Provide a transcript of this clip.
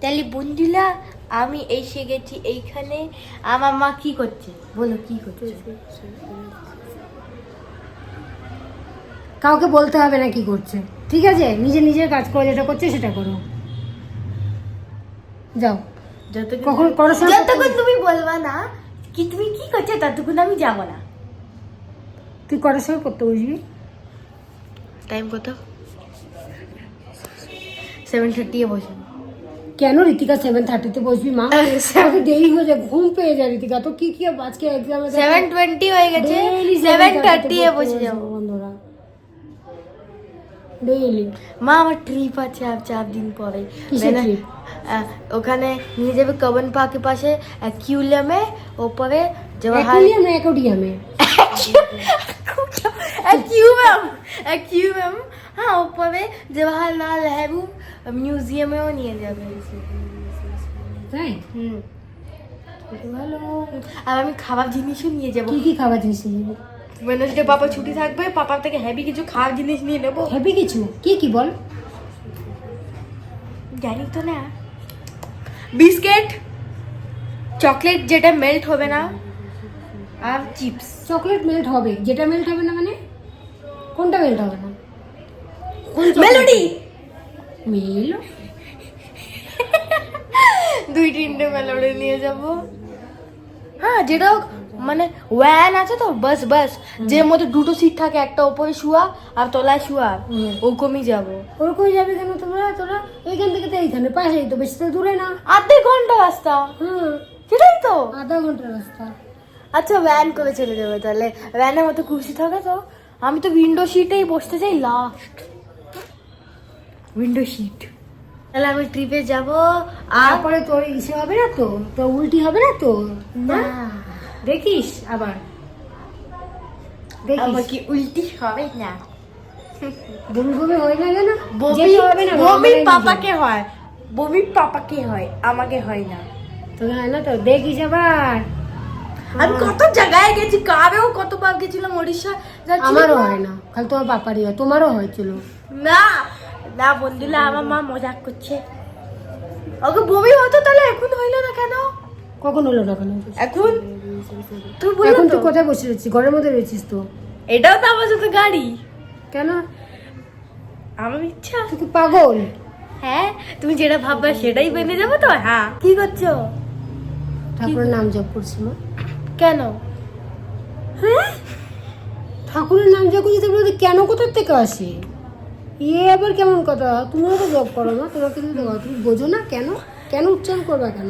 তাহলে বন্ধুরা আমি এসে গেছি এইখানে। আমার মা কি করছে? বলো কি করছে? কাউকে বলতে হবে না কি করছে। ঠিক আছে? নিজে নিজের কাজ করে যেটা করছে সেটা করো। যাও। কখন করতে যতক্ষণ তুমি বলবা না কি তুমি কি করছ ততক্ষণ আমি যাব না। তুই কটার সময় করতে বসবি। টাইম কত? সেভেন থার্টি এ কেন ঋতিকা সেভেন থার্টিতে বসবি মা? দেরি হয়ে যায় ঘুম পেয়ে যায় ঋতিকা তো কি কি আজকে এক্সামে সেভেন টোয়েন্টি হয়ে গেছে। সেভেন থার্টি এ বসে যাব। বন্ধুরা। ডেইলি মা আমার ট্রিপ আছে আর চার দিন পরে। মানে, ওখানে নিয়ে যাবে কবন পার্কের পাশে অ্যাকিউলিয়ামে ওপরে জওয়াহর অ্যাকুরিয়াম না অ্যাকুরিয়ামে অ্যাকিউএম অ্যাকিউএম হ্যাঁ ওপরে জওয়াহরলাল নেহরু মিউজিয়ামেও নিয়ে যাবে তাই হুম ভালো আর আমি খাবার জিনিসও নিয়ে যাব কি কি খাবার জিনিস নিয়ে যাবি ওয়েনসডে পাপা ছুটি থাকবে পাপার থেকে হেভি কিছু খাওয়ার জিনিস নিয়ে নেব হ্যাপি কিছু কি কি বল জানি তো না বিস্কিট চকলেট যেটা মেল্ট হবে না আর চিপস চকলেট মেল্ট হবে যেটা মেল্ট হবে না মানে কোনটা মেল্ট হবে না? মেলোডি! মেল? দুই তিনটে মেলোডি নিয়ে যাব। হ্যাঁ যেটা মানে ওয়ান আছে তো বাস বাস। যে মধ্যে দুটো সিট থাকে একটা ওপরে শুয়া আর তলায় শুয়া। ওরকমই যাব। ওরকম যাবে কেন তোমরা তোরা এইখান থেকে তো এইখানে পাশেই তো বেশি তো দূরে না। আধে ঘণ্টা রাস্তা। হুম। সেটাই তো। আধা ঘণ্টা রাস্তা। আচ্ছা ভ্যান করে চলে যাবে তাহলে। ভ্যানের মতো খুশি থাকে তো। আমি তো উইন্ডো সিটেই বসতে চাই লাস্ট উইন্ডো সিট তাহলে আমি ট্রিপে যাব আর তারপরে তোর ইসে হবে না তো? তো উল্টি হবে না তো? না। হ্যাঁ? দেখিস আবার। আমার কি উল্টি হবে না? বমি বমি হয় না কেন? বমি হবে না বমি পাপাকে হয়। বমি পাপাকে হয় আমাকে হয় না। তো হয় না তো? দেখিস আবার। আমি কত জায়গায় গেছি কাবেও কতবার গেছিলাম যাচ্ছিলাম আমারও হয় না খালি তোমার পাপারই হয় তোমারও হয়েছিল। না না বন্ধুরা আমার মা মজাক করছে। ওকে বমি হতো তাহলে এখন হইল না কেন? কখন হলো না কেন? এখন? তুই বলল এখন তুই কোথায় বসে রয়েছিস? ঘরের মধ্যে রয়েছিস তো? এটাও তো আমার সাথে গাড়ি। কেন? আমার ইচ্ছা। তুই পাগল? হ্যাঁ তুমি যেটা ভাববে সেটাই বেঁধে যাব তো? হ্যাঁ। কি করছ? ঠাকুরের নাম জপ করছি মা। কেন? হ্যাঁ? ঠাকুরের নাম যা করছি তারপরে কেন কোথার থেকে আসে? ইয়ে আবার কেমন কথা? তুমিও তো জব করো না তোমাকে তুমি বোঝো না কেন? কেন উচ্চারণ করবা কেন?